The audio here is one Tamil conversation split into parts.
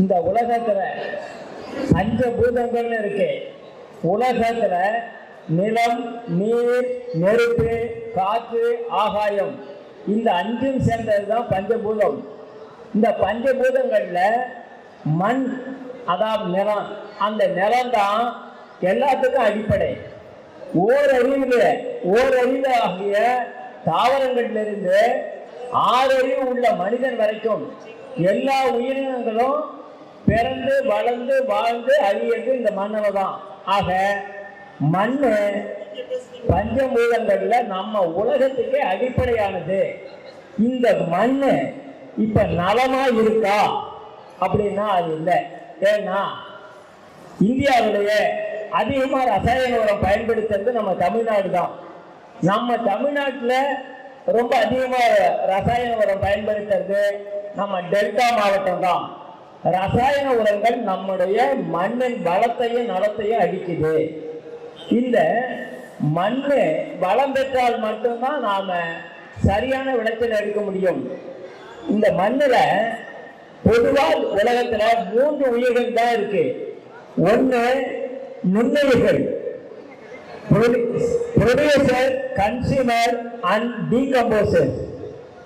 இந்த உலகத்துல பஞ்சபூதங்கள்னு இருக்கு. உலகத்துல நிலம் நீர் நெருப்பு காற்று ஆகாயம். இந்த அஞ்சும் சேர்ந்தது தான் பஞ்சபூதம். இந்த பஞ்சபூதங்கள்ல மண் அதாவது நிலம் அந்த நிலம் தான் எல்லாத்துக்கும் அடிப்படை. ஓரறிவில் ஓரறிவு ஆகிய தாவரங்களிலிருந்து ஆறறிவு உள்ள மனிதன் வரைக்கும் எல்லா உயிரினங்களும் பிறந்து வளர்ந்து வாழ்ந்து அறியது இந்த மண்ணில் தான். ஆக மண்ணு பஞ்சமூலங்கள்ல நம்ம உலகத்துக்கே அடிப்படையானது. இந்த மண்ணு இப்ப நலமா இருக்கா? அப்படின்னா அது இல்லை. ஏன்னா இந்தியாவிலேயே அதிகமா ரசாயன உரம் பயன்படுத்துறது நம்ம தமிழ்நாடு தான். நம்ம தமிழ்நாட்டில் ரொம்ப அதிகமாக ரசாயன உரம் பயன்படுத்துறது நம்ம டெல்டா மாவட்டம் தான். ரசாயன உரங்கள் நம்முடைய மண்ணின் வளத்தையும் நலத்தையும் அடிக்குது இந்த மண்ணு வளம் பெற்றால் மட்டும்தான் நாம சரியான விளைச்சல் எடுக்க முடியும். இந்த மண்ணில் பொதுவாக உலகத்தில் மூன்று உயிர்கள் தான் இருக்கு. ஒன்று நுண்ணுயிர்கள். Producer consumer and decomposer.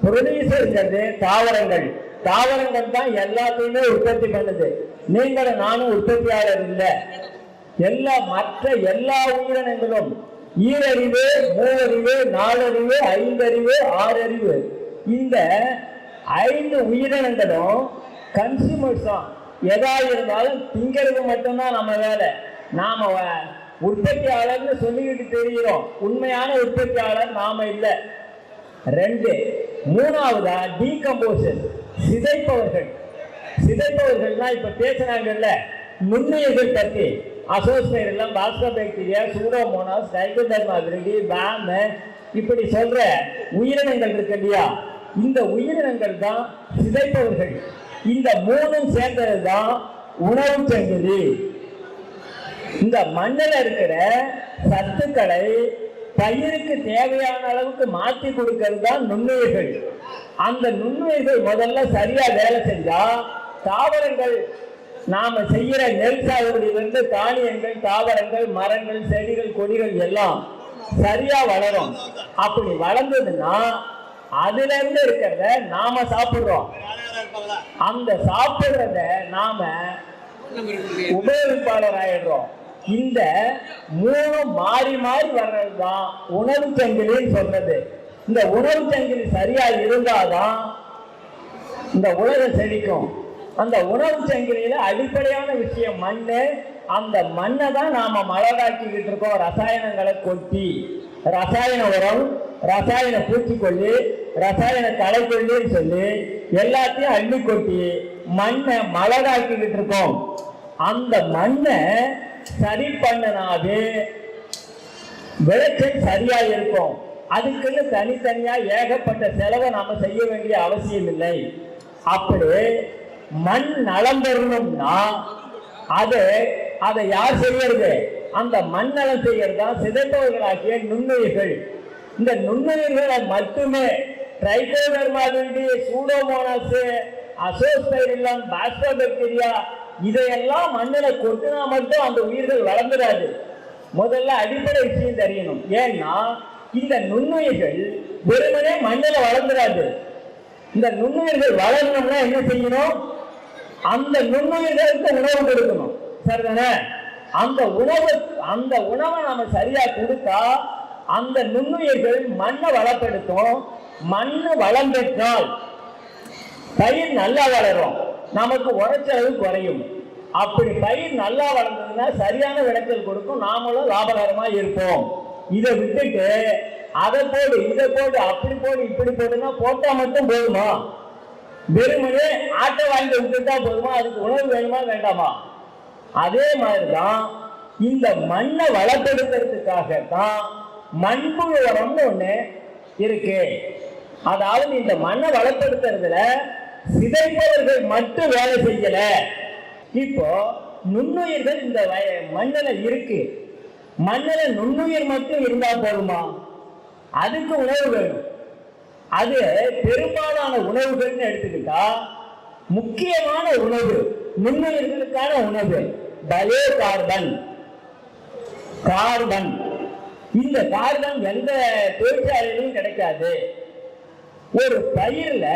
ப்ரொடியூசர்ங்கிறது தாவரங்கள். தாவரங்கள் தான் எல்லாத்தையுமே உற்பத்தி பண்ணுது. நீங்களும் நானும் உற்பத்தியாளர் இல்லை. எல்லா மற்ற எல்லா உயிரினங்களும் ஈரறிவு மூவறிவு நாலறிவு ஐந்தறிவு ஆறறிவு. இந்த ஐந்து உயிரினங்களும் கன்சியூமர்ஸ் தான் எதா இருந்தாலும் திங்கிறது மட்டும்தான் நம்ம வேலை. நாம வ- உற்பத்தியாளர்னு சொல்லிக்கிட்டு தெரிகிறோம். உண்மையான உற்பத்தியாளர் நாம இல்லை. ரெண்டு மூணாவதா டீகம்போசன் சிதைப்பவர்கள். சிதைப்பவர்கள்லாம் இப்போ பேசுகிறாங்கல்ல நுண்ணுயிர்கள் பத்தி அசோஸ்பைரெல்லாம் பாஸ்கோபாக்டீரியா சூடோமோனாஸ் சைக்கோதர்மா விரிடி பேம் இப்படி சொல்ற உயிரினங்கள் இருக்கு இல்லையா? இந்த உயிரினங்கள் தான் சிதைப்பவர்கள். இந்த மூணும் சேர்ந்தது தான் உணவு சங்கிலி இந்த மண்ணில் இருக்கிற சத்துக்களை பயிருக்கு தேவையான அளவுக்கு மாற்றி கொடுக்கிறது தான் நுண்ணுயிர்கள். அந்த நுண்ணுயிர்கள் முதல்ல சரியா வேலை செஞ்சா தாவரங்கள் நாம செய்யற நெல் சாகுபடியிலிருந்து தானியங்கள் தாவரங்கள் மரங்கள் செடிகள் கொடிகள் எல்லாம் சரியா வளரும். அப்படி வளர்ந்ததுன்னா அதுல இருந்து இருக்கிறத நாம சாப்பிடுறோம். அந்த சாப்பிடுறத நாம உபயோகிப்பாளர் ஆயிடுறோம் இந்த மூணு மாறி மாறி வர்றது தான் உணவு சங்கிலின்னு சொன்னது. இந்த உணவு சங்கிலி சரியா இருந்தாதான் இந்த உலகம் செழிக்கும். அந்த உணவு சங்கிலியில அடிப்படையான விஷயம் மண்ணு. அந்த மண்ணை தான் நாம மலராக்கிக்கிட்டு இருக்கோம். ரசாயனங்களை கொட்டி. ரசாயன உரம் ரசாயன பூச்சிக்கொல்லி ரசாயன தலைக்கொல்லின்னு சொல்லி எல்லாத்தையும் அள்ளி கொட்டி மண்ணை மலராக்கிக்கிட்டு இருக்கோம். அந்த மண்ணை சரி பண்ணனாவே விளைச்சல் சரியா இருக்கும். அதுக்குன்னு தனித்தனியா ஏகப்பட்ட செலவை நாம செய்ய வேண்டிய அவசியம் இல்லை. அப்படி மண் நலம் பெறணும்னா அது அதை யார் செய்யறது? அந்த மண் நலம் செய்யறது தான் சிதைப்பவர்களாகிய நுண்ணுயிர்கள். இந்த நுண்ணுயிர்களை மட்டுமே ட்ரைகோடர்மாவில்டி சூடோமோனாஸ் அசோஸ்பைரிலம் பாஸ்டோபாக்டீரியா இதையெல்லாம் மண்ணில் கொட்டினா மட்டும் அந்த உயிர்கள் வளர்ந்துடாது முதல்ல அடிப்படை விஷயம் தெரியணும். ஏன்னா இந்த நுண்ணுயிர்கள் வெறுமனே மண்ணில் வளர்ந்துடாது இந்த நுண்ணுயிர்கள் வளரணும்னா என்ன செய்யணும்? அந்த நுண்ணுயிர்களுக்கு உணவு கொடுக்கணும். சரிதானே? அந்த உணவு அந்த உணவை நாம சரியா கொடுத்தா அந்த நுண்ணுயிர்கள் மண்ணை வளப்படுத்தும். மண்ணு வளம் பெற்றால் பயிர் நல்லா வளரும். நமக்கு உரைச்சளவு குறையும். அப்படி பயிர் நல்லா வளர்ந்ததுன்னா சரியான விளைச்சல் கொடுக்கும். நாமளும் லாபகரமா இருப்போம். இதை விட்டுட்டு அதை போடு இதை போடு அப்படி போடு இப்படி போடுன்னா போட்டா மட்டும் போதுமா? வெறுமனே ஆட்டை வாங்கி விட்டுட்டா போதுமா? அதுக்கு உணவு வேணுமா வேண்டாமா? அதே மாதிரிதான் இந்த மண்ணை வளப்படுத்துறதுக்காக தான் மண்புழு உரம்னு ஒண்ணு இருக்கு. அதாவது இந்த மண்ணை வளப்படுத்துறதுல சிதைப்பவர்கள் மட்டும் வேலை செய்யல. இப்போ நுண்ணுயிர்கள் இந்த வய- இருக்கு. மண்ணில் நுண்ணுயிர் மட்டும் இருந்தா போதுமா? அதுக்கு உணவு வேணும். அது பெரும்பாலான உணவுகள்னு எடுத்துக்கிட்டா முக்கியமான உணவு நுண்ணுயிர்களுக்கான உணவு பலே கார்பன் கார்பன் இந்த கார்பன் எந்த தொழிற்சாலையிலும் கிடைக்காது. ஒரு பயிர்ல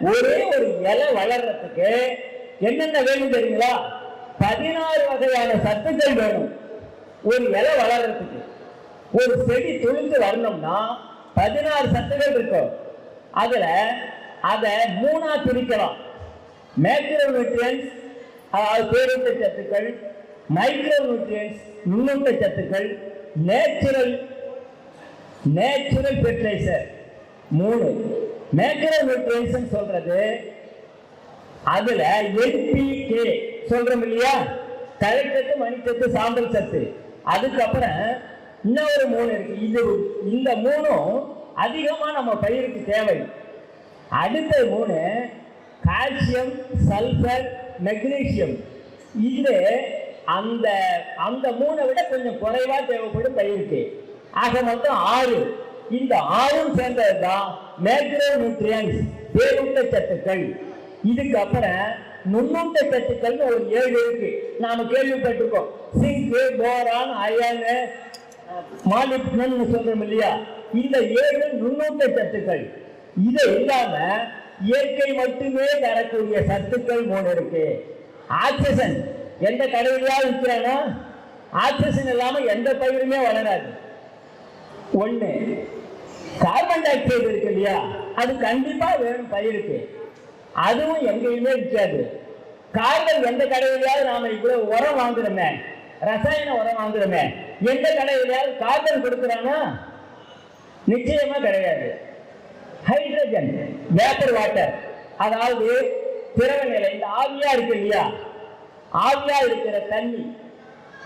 ஒரே ஒரு இலை வளர்றதுக்கு என்னென்ன வேணும் தெரியுங்களா? பதினாறு வகையான சத்துக்கள் வேணும். ஒரு இலை வளர்றதுக்கு ஒரு செடி துளிந்து வரணும்னா பதினாறு சத்துகள் இருக்கும். அதுல அதை மூணா பிரிக்கலாம். மேக்ரோ நியூட்ரியன்ஸ் அதாவது பேரூட்ட சத்துக்கள் மைக்ரோ நியூட்ரியன்ஸ் நுண்ணூட்ட சத்துக்கள் நேச்சுரல் நேச்சுரல் ஃபெர்டிலைசர் மூணு. மேக்ரோ நியூட்ரியன்ஸ் சொல்றது அதுல என்பிகே சொல்றோம் இல்லையா? தழைச்சத்து மணிச்சத்து சாம்பல் சத்து. அதுக்கப்புறம் இன்னொரு மூணு இருக்கு. இது இந்த மூணும் அதிகமாக நம்ம பயிருக்கு தேவை. அடுத்த மூணு கால்சியம் சல்பர் மெக்னீசியம் இது அந்த அந்த மூணை விட கொஞ்சம் குறைவாக தேவைப்படும் பயிருக்கு. ஆக மொத்தம் ஆறு. இந்த ஆறும் சேர்ந்தது தான் மேக்ரோ நியூட்ரியன்ஸ் பேரூட்ட சத்துக்கள். இதுக்கப்புறம் நுண்ணூட்ட சத்துக்கள்னு ஒரு ஏழு இருக்கு. நாம கேள்விப்பட்டிருக்கோம். சிங்கு போரான் அயனு மாலிப்னு சொல்றோம் இல்லையா? இந்த ஏழு நுண்ணூட்ட சத்துக்கள் இது இல்லாம இயற்கை மட்டுமே தரக்கூடிய சத்துக்கள் மூணு இருக்கு. ஆக்சிஜன் எந்த கடையிலா விற்கிறானா? ஆக்சிஜன் இல்லாம எந்த பயிருமே வளராது. ஒண்ணு கார்பன் டை ஆக்சைடு இருக்கு இல்லையா? அது கண்டிப்பா வேணும் பயிருக்கு. அதுவும் எங்கேயுமே இருக்காது கார்பன் எந்த கடையிலாவது நாம இவ்வளவு உரம் வாங்குறோமே. ரசாயன உரம் வாங்குறோமே. எந்த கடையிலாவது கார்பன் கொடுக்குறானா? நிச்சயமா கிடையாது. ஹைட்ரஜன் வேப்பர் வாட்டர் அதாவது திரவ நிலை இந்த ஆவியா இருக்கு இல்லையா? ஆவியா இருக்கிற தண்ணி.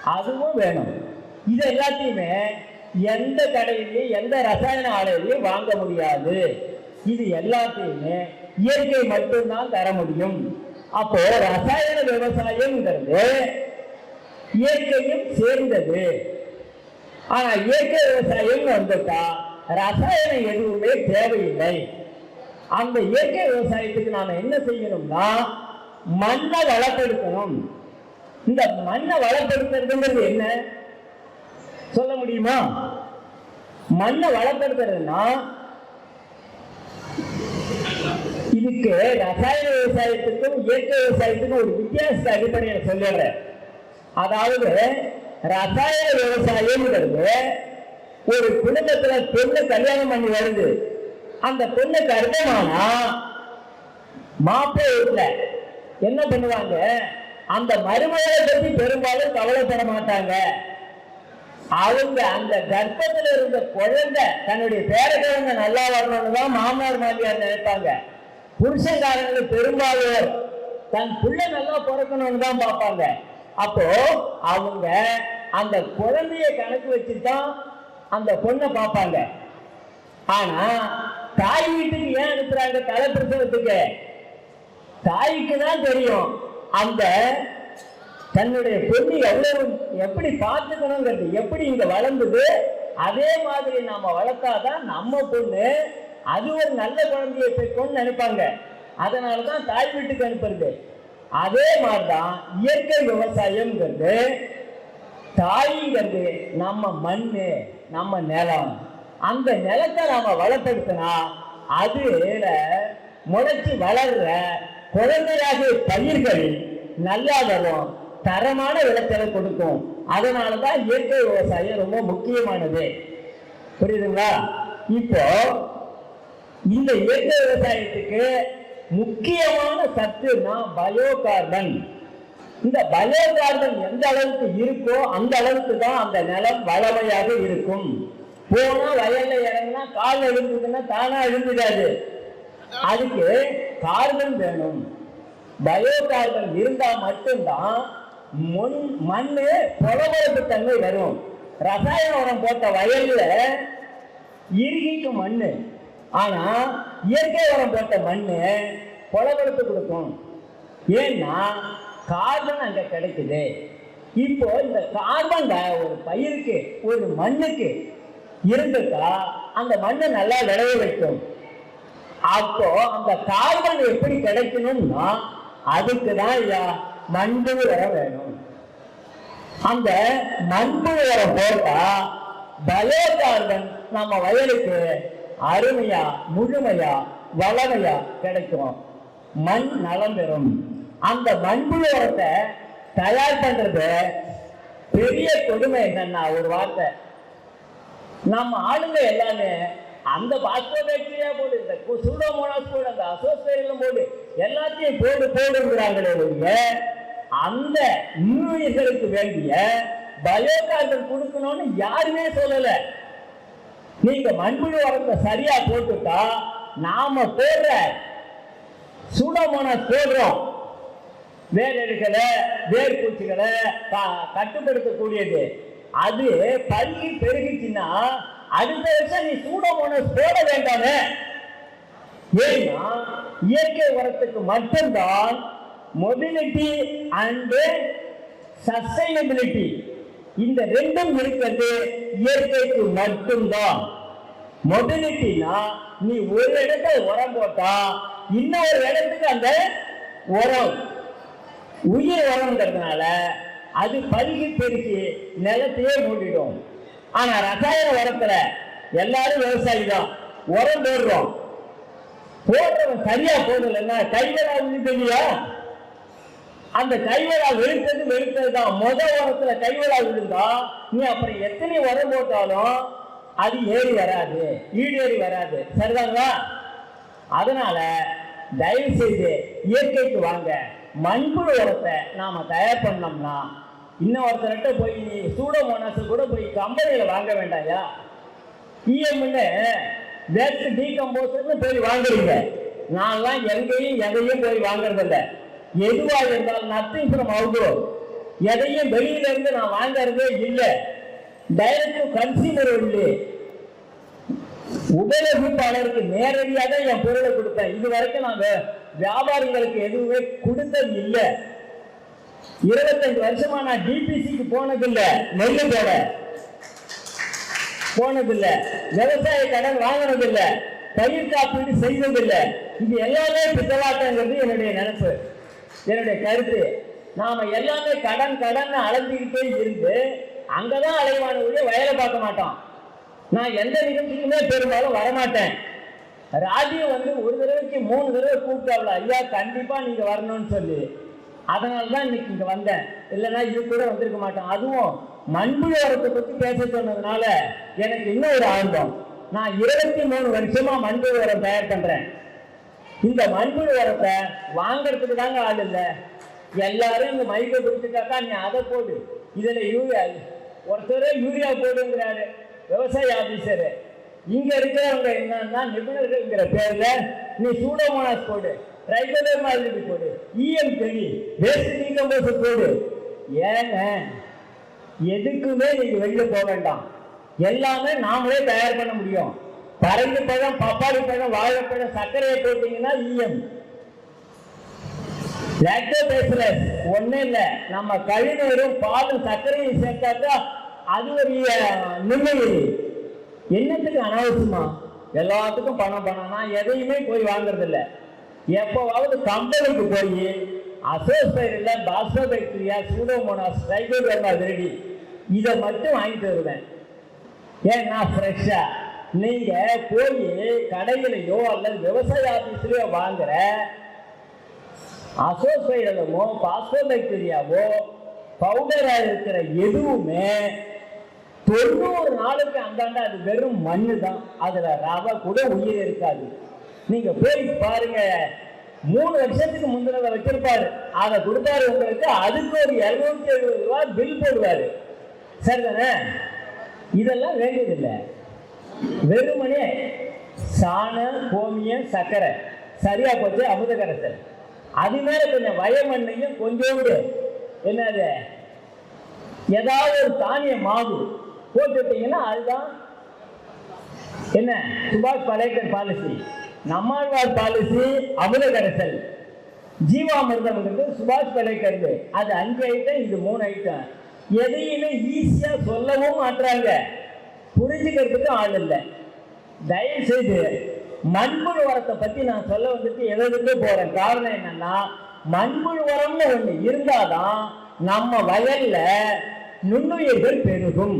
அதுவும் வேணும். இது எல்லாத்தையுமே எந்த கடையிலையும் எந்த ரசாயன ஆலையிலையும் வாங்க முடியாது. இது எல்லாத்தையுமே இயற்கை மட்டும்தான் தர முடியும். அப்போ ரசாயன விவசாயம்ங்கிறது இயற்கையும் சேர்ந்தது. ஆனா இயற்கை விவசாயம் வந்துட்டா ரசாயனம் எதுவுமே தேவையில்லை. அந்த இயற்கை விவசாயத்துக்கு நாம என்ன செய்யணும்னா மண்ணை வளப்படுத்தணும். இந்த மண்ணை வளப்படுத்துறதுங்கிறது என்ன? சொல்ல முடியுமா? மண்ணை வளப்படுத்துறதுன்னா இதுக்கு ரசாயன விவசாயத்துக்கும் இயற்கை விவசாயத்துக்கும் ஒரு வித்தியாசத்தை அடிப்படையில் சொல்லிடுறேன். அதாவது ரசாயன விவசாயம்ங்கிறது ஒரு குடும்பத்துல பொண்ணு கல்யாணம் பண்ணி வருது. அந்த பொண்ணு கர்ப்பமானா மாப்பிள்ளை வீட்டுல என்ன பண்ணுவாங்க? அந்த மருமகளை பத்தி பெரும்பாலும் கவலைப்பட மாட்டாங்க. அவங்க அந்த கர்ப்பத்தில் இருந்த குழந்தை தன்னுடைய பேர நல்லா வரணும்னு தான் மாமனார் மாமியார் நினைப்பாங்க. புருஷன்காரங்களுக்கு பெரும்பாலும் தன் பிள்ளை நல்லா பிறக்கணும்னு தான் பார்ப்பாங்க. அப்போ அவங்க அந்த குழந்தைய கணக்கு வச்சு தான் அந்த பொண்ணை பார்ப்பாங்க. ஆனா தாய் வீட்டுக்கு ஏன் அனுப்புறாங்க தலை பிரசவத்துக்கு? தாய்க்கு தான் தெரியும் அந்த தன்னுடைய பொண்ணு எவ்வளவு எப்படி பார்த்துக்கணுங்கிறது எப்படி இங்க வளர்ந்தது? அதே மாதிரி நாம வளர்த்தாதான் நம்ம பொண்ணு அது ஒரு நல்ல குழந்தையை பெற்றோம்னு நினைப்பாங்க. அதனாலதான் தாய் வீட்டுக்கு அனுப்புறது. அதே மாதிரிதான் இயற்கை விவசாயம்ங்கிறது தாய்ங்கிறது நம்ம மண் நம்ம நிலம். அந்த நிலத்தை நாம வளர்த்தெடுத்தனா அதுல முளைச்சி வளர்ற குழந்தையாக பயிர்கள் நல்லா வரும். தரமான விளைச்சலை கொடுக்கும். அதனாலதான் இயற்கை விவசாயம் ரொம்ப முக்கியமானது. புரியுதுங்களா? இப்போ இந்த இயற்கை விவசாயத்துக்கு முக்கியமான சத்துனா பயோ கார்பன் இந்த பயோ கார்பன் எந்த அளவுக்கு இருக்கோ அந்த அளவுக்கு தான் அந்த நிலம் வளமையாக இருக்கும். போனா வயல்ல இறங்கினா கால் எழுந்ததுன்னா தானா எழுந்துடாது. அதுக்கு கார்பன் வேணும். பயோ கார்பன் இருந்தா மட்டும்தான் மண் மண்ணு பொலபொலப்பு தன்மை வரும். ரசாயன உரம் போட்ட வயல்ல இறுகிக்கும் மண்ணு. ஆனா இயற்கை உரம் போட்ட மண்ணு பொலபொலப்பு கொடுக்கும். ஏன்னா கார்பன் அங்க கிடைக்குது. இப்போ இந்த கார்பன் ஒரு பயிருக்கு ஒரு மண்ணுக்கு இருந்துட்டா அந்த மண்ணை நல்லா விளைய வைக்கும். அப்போ அந்த கார்பன் எப்படி கிடைக்கணும்னா அதுக்கு தான் மண்புழு உரம் வேணும். அந்த மண்புழு உரம் போட்டா பயோ கார்பன் நம்ம வயலுக்கு அருமையா முழுமையா வளமையா கிடைக்கும். மண் நலம் பெறும். அந்த மண்புழு தயார் பண்றது பெரிய கொடுமை என்னன்னா ஒரு வார்த்தை. நம்ம ஆளுங்க எல்லாமே அந்த பாஸ்போபாக்டீரியா போடு இந்த சூடோமோனாஸ் போடு அந்த அசோஸ்பேரிலம் போடு எல்லாத்தையும் போடு போடுங்கிறாங்களே ஒழிய அந்த இன்னுயிர்களுக்கு வேண்டிய பயோகார்பன் கொடுக்கணும்னு யாருமே சொல்லலை. நீங்க மண்புழு உரத்தை சரியா போட்டுட்டா நாம போடுற சுடமான போடுறோம் வேர் எடுக்கலை வேர் பூச்சிகளை க- கட்டுப்படுத்தக்கூடியது. அது பள்ளி பெருகிச்சுன்னா அடுத்த வருஷம் நீ சூடோமோனஸ் போட வேண்டாமே. ஏன்னா இயற்கை உரத்துக்கு மட்டும்தான் மொபிலிட்டி அண்டு சஸ்டைனபிலிட்டி இந்த ரெண்டும் இருக்கிறது இயற்கைக்கு மட்டும்தான். மொபிலிட்டினா நீ ஒரு இடத்துல உரம் போட்டா இன்னொரு இடத்துக்கு அந்த உரம் உயிர் உரம்ங்கிறதுனால அது பருகி பெருக்கி நிலத்தையே மூடிடும் ஆனா ரசாயன உரத்துல எல்லாரும் விவசாயி தான். உரம் போடுறோம். போடுறவன் சரியா போடலன்னா கைவிடா விழுது இல்லையா அந்த கைவிடா வெளுத்தது வெளுத்தது தான் முத உரத்துல கைவிடா விழுந்தா நீ அப்புறம் எத்தனை உரம் போட்டாலும் அது ஏறி வராது ஈடேறி வராது. சரிதாங்களா அதனால தயவு செய்து இயற்கைக்கு வாங்க. மண்புழு உரத்தை நாம தயார் பண்ணோம்னா இன்னும் ஒருத்தர்கிட்ட போய் சூடோமோனாஸ் கூட போய் கம்பெனியில வாங்க வேண்டாயா? இஎம்னு வேஸ்ட் டீகம்போசர்னு போய் வாங்குறீங்க. நான்லாம் எங்கேயும் எதையும் போய் வாங்குறதில்ல. எதுவா இருந்தாலும் நத்திங் ஃப்ரம் அவுட்ரோ எதையும் வெளியில இருந்து நான் வாங்கறதே இல்லை. டைரக்ட் கன்சியூமர் இல்லை உபயோகிப்பாளருக்கு நேரடியாக என் பொருளை கொடுத்தேன் இது வரைக்கும் நான் வியாபாரிகளுக்கு எதுவுமே கொடுத்தது இல்லை. இருபத்தஞ்சு வருஷமா நான் டிபிசிக்கு போனதில்லை நெல் போட. போனதில்லை விவசாய கடன் வாங்கினதில்லை பயிர் காப்பீடு செய்ததில்லை இது எல்லாமே பித்தலாட்டங்கிறது என்னுடைய நினைப்பு. என்னுடைய கருத்து. நாம எல்லாமே கடன் கடன் அலைஞ்சிக்கிட்டே இருந்து அங்கதான் அலைவான ஒழிய வயலை பார்க்க மாட்டோம். நான் எந்த நிகழ்ச்சிக்குமே பெரும்பாலும் வரமாட்டேன். ராஜீவ் வந்து ஒரு தடவைக்கு மூணு தடவை கூப்பிட்டாப்ல ஐயா கண்டிப்பா நீங்க வரணும்னு சொல்லி. அதனால தான் இன்னைக்கு இங்க வந்தேன். இல்லைன்னா இது கூட வந்திருக்க மாட்டேன். அதுவும் மண்புழுவரத்தை பத்தி பேச சொன்னதுனால எனக்கு இன்னும் ஒரு ஆர்வம். நான் இருபத்தி மூணு வருஷமா மண்புழுவரம் தயார் பண்றேன். இந்த மண்புழு உரத்தை வாங்குறதுக்கு தாங்க ஆள் இல்லை. எல்லாரும் இந்த மைக்கை கொடுத்துட்டாக்கா நீ அதை போடு. இதுல யூரியா ஒருத்தர் யூரியா போடுங்கிறாரு. விவசாய ஆபீசரு. இங்க இருக்கிறவங்க என்னன்னா நிபுணர்கள்ங்கிற பேர்ல நீ சூடோமோனாஸ் போடு ட்ரைகோடர் மாதிரி போடு இஎம் தெளி வேஸ்ட் டீகம்போசர் போடு. ஏங்க எதுக்குமே நீங்க வெளியில் போக வேண்டாம். எல்லாமே நாமளே தயார் பண்ண முடியும். பரங்கு பழம் பப்பாளி பழம் வாழைப்பழம் சர்க்கரையை போட்டீங்கன்னா இஎம் லாக்டோபேசிலஸ் ஒன்றும் இல்லை. நம்ம கழிநீரும் பாலும் சர்க்கரையும் சேர்த்தாக்கா அது ஒரு நிம்மதி. என்னத்துக்கு அனாவசியமா? எல்லாத்துக்கும் பணம் பணம்னா எதையுமே போய் வாங்குறதில்ல. எப்போவாவது கம்பெனிக்கு போய் Azospirillum phosphobacteria Pseudomonas Trichoderma viride இதை மட்டும் வாங்கிட்டு வருவேன். ஏன்னா ஃப்ரெஷ்ஷாக நீங்க போய் கடையிலையோ அல்லது விவசாய ஆபீஸ்லயோ வாங்குற அசோசைடலமோ பாஸ்போபாக்டீரியாவோ பவுடரா இருக்கிற எதுவுமே தொண்ணூறு நாளுக்கு அந்தாண்ட அது வெறும் மண்ணு தான். அதுல ரவை கூட உயிர் இருக்காது. நீங்க போய் பாருங்க மூணு வருஷத்துக்கு முந்தினத வச்சிருப்பாரு. அதை கொடுத்தாரு உங்களுக்கு அதுக்கு ஒரு இருநூத்தி எழுபது ரூபாய் பில் போடுவாரு. சரிதானே? இதெல்லாம் வேண்டியதில்லை. வெறுமனே சாண கோமியம் சர்க்கரை. சரியா போச்சு? அமுத கரைசல் அது மேல கொஞ்சம் வயமண்ணையும் கொஞ்சோண்டு. என்னது? ஏதாவது ஒரு தானிய மாவு போட்டுட்டீங்கன்னா அதுதான் என்ன? சுபாஷ் பலேக்கர் பாலிசி நம்மாழ்வார் பாலிசி அமுத கரைசல் ஜீவாமிர்தம்ங்கிறது சுபாஷ் பலேக்கர் அது அஞ்சு ஐட்டம் இது மூணு ஐட்டம் எதையுமே ஈஸியா சொல்லவும் மாட்டுறாங்க புரிஞ்சுக்கிறதுக்கு ஆள் இல்லை. தயவு செய்து மண்புழு உரத்தை பத்தி நான் சொல்ல வந்துட்டு எழுதுட்டு போறேன். காரணம் என்னன்னா மண்புழு உரம்னு ஒண்ணு இருந்தாதான் நம்ம வயல்ல நுண்ணுயிர்கள் பெருகும்.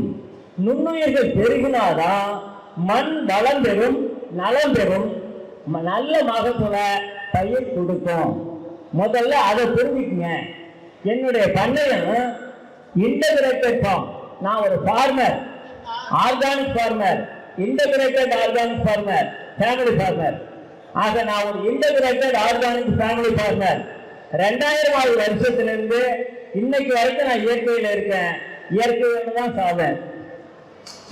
நுண்ணுயிர்கள் பெருகினாதான் மண் வளம் பெறும் நலம் பெறும். நல்ல மகசூல பயிர் கொடுக்கும். முதல்ல அதை புரிஞ்சுக்குங்க. என்னுடைய பண்ணையம் இன்டகிரேட்டட் ஃபார்ம் நான் ஒரு farmer organic farmer integrated organic farmer family farmer ஆக நான் ஒரு இன்டகிரேட்டட் ஆர்கானிக் ஃபேமிலி ஃபார்மர் ரெண்டாயிரமாவது வருஷத்துலேருந்து இன்னைக்கு வரைக்கும் நான் இயற்கையில் இருக்கேன். இயற்கையோடு தான் சாவேன்.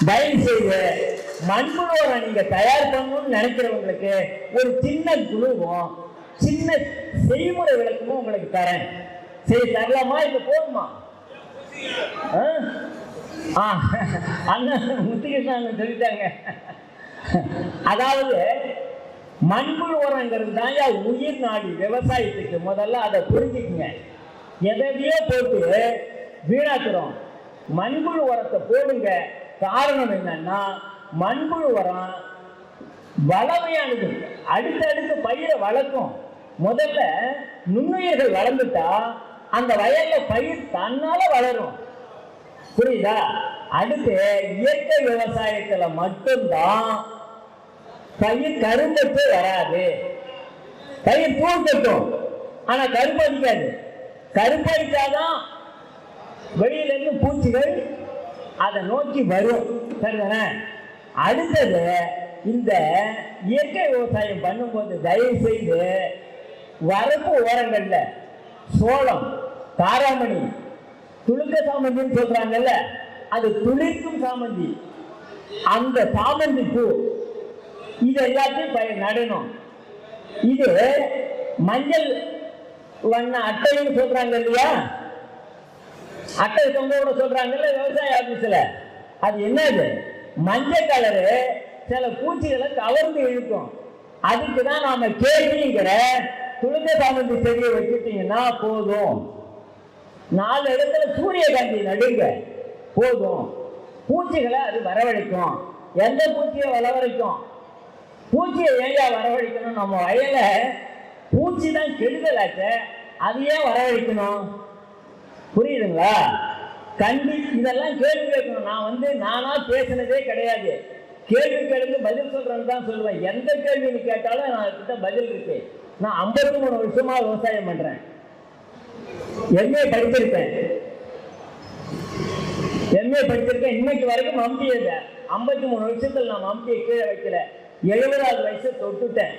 தயவு செய்து மண்புழுவை நீங்க தயார் பண்ணணும்னு நினைக்கிறவங்களுக்கு ஒரு சின்ன குழுவும் சின்ன செய்முறை விளக்கமும் உங்களுக்கு தரேன். சரி தரலாமா? இப்ப போதுமா? ஆ? அண்ணன் முத்துகிருஷ்ணன் சொல்லிட்டாங்க. அதாவது மண்புழு உரங்கிறது தான் உயிர் நாடி விவசாயத்துக்கு. முதல்ல அதை புரிஞ்சுக்குங்க. எதையோ போட்டு வீணாக்குறோம். மண்புழு உரத்தை போடுங்க. காரணம் என்னன்னா மண்புழு உரம் வளமையானது. அடுத்தடுத்து பயிரை வளர்க்கும். முதல்ல நுண்ணுயிர்கள் வளர்ந்துட்டா அந்த வயல்ல பயிர் தன்னால வளரும். புரியுதா? அடுத்து இயற்கை விவசாயத்துல மட்டும்தான் பயிர் கரும்பட்டு வராது. பயிர் பூ கட்டும் ஆனா கரும்பு அடிக்காது. கரும்பு அடிச்சாதான் வெளியில இருந்து பூச்சிகள் அதை நோக்கி வரும். சரிதானே? அடுத்தது இந்த இயற்கை விவசாயம் பண்ணும்போது தயவு செய்து வரப்பு ஓரங்கள்ல சோளம் காராமணி துளுக்க சாமந்தின்னு சொல்றாங்கல்ல அது துளிர்க்கும் சாமந்தி. அந்த சாமந்தி பூ இது எல்லாத்தையும் பய- நடணும். இது மஞ்சள் வண்ண அட்டைன்னு சொல்றாங்க இல்லையா? அட்டை தொங்க கூட சொல்றாங்கல்ல விவசாய ஆபீஸ்ல. அது என்னது? மஞ்சள் கலரு சில பூச்சிகளை கவர்ந்து இழுக்கும். அதுக்கு தான் நாம கேள்விங்கிற துளுக்க சாமந்தி செடியை வச்சுட்டீங்கன்னா போதும். நாலு இடத்துல சூரியகாந்தி நடுங்க. போதும். பூச்சிகளை அது வரவழைக்கும். எந்த பூச்சியை வரவழைக்கும் பூச்சியை ஏயா வரவழைக்கணும்? நம்ம வயல பூச்சி தான் கெடுதலாச்ச அது ஏன் வரவழைக்கணும்? புரியுதுங்களா? கண்டி இதெல்லாம் கேள்வி கேட்கணும். நான் வந்து நானா பேசினதே கிடையாது. கேள்வி கேளுங்க பதில் சொல்றேன்னு தான் சொல்லுவேன் எந்த கேள்வி கேட்டாலும் நான் கிட்ட பதில் இருக்கு. நான் ஐம்பத்தி மூணு வருஷமா விவசாயம் பண்றேன். எம்ஏ படித்திருப்பேன் எம்ஏ படிச்சிருக்கேன். இன்னைக்கு வரைக்கும் மம்டியை ஐம்பத்தி மூணு வருஷத்துல நான் மம்டியை கீழே வைக்கல. எழுபதாவது வயசை தொட்டுட்டேன்.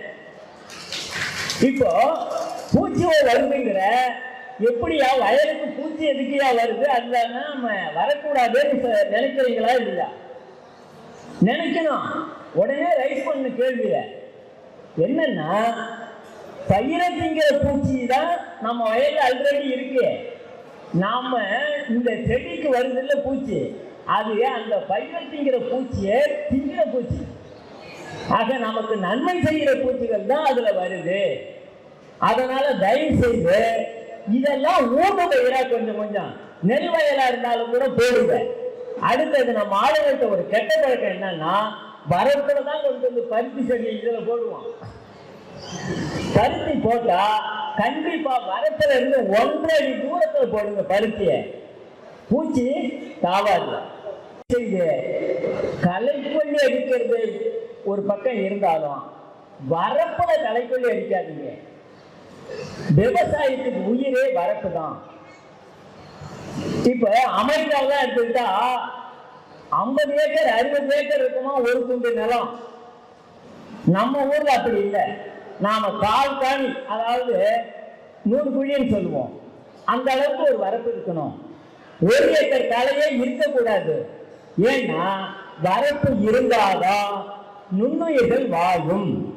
இப்போ பூச்சியோ வருதுங்கிற எப்படியா வயலுக்கு பூச்சி எதுக்கியா வருது? அதுல நம்ம வரக்கூடாதுன்னு நினைக்கிறீங்களா இல்லையா? நினைக்கணும். உடனே ரைஸ் பண்ண கேள்விய என்னன்னா பயிரை திங்கிற பூச்சி தான் நம்ம வயலில் ஆல்ரெடி இருக்கு. நாம இந்த செடிக்கு வருதுல்ல பூச்சி. அது அந்த பயிரை திங்கிற பூச்சியை திங்கிற பூச்சி. ஆக நமக்கு நன்மை செய்கிற பூச்சிகள் தான் அதுல வருது. அதனால தயவு செய்து இதெல்லாம் ஊட்டு பயிரா கொஞ்சம் கொஞ்சம். நெல் வயலா இருந்தாலும் கூட போடுங்க. அடுத்தது நம்ம ஆளுநர்கிட்ட ஒரு கெட்ட பழக்கம் என்னன்னா வரப்புல தான் கொஞ்சம் பருத்தி செடி இதுல போடுவோம். பருத்தி போட்டா கண்டிப்பா வரத்துல இருந்து ஒன்றரை அடி தூரத்துல போடுங்க பருத்திய. பூச்சி தாவாது. கலைக்கொல்லி அடிக்கிறது ஒரு பக்கம் இருந்தாலும் வரப்புல கலைக்கொல்லி அடிக்காதீங்க. விவசாயத்துக்கு உயிரே வரப்பு தான். இப்ப அமெரிக்காவில் எடுத்துக்கிட்டா ஐம்பது ஏக்கர் அறுபது ஏக்கர் இருக்குமா ஒரு துண்டு நிலம்? நம்ம ஊர்ல அப்படி இல்லை. நாம கால் காணி அதாவது நூறு குழின்னு சொல்லுவோம். அந்த அளவுக்கு ஒரு வரப்பு இருக்கணும். ஒரு ஏக்கர் கலையே இருக்கக்கூடாது. ஏன்னா வரப்பு இருந்தாதான் நுண்ணுயிர்கள் வாழும்.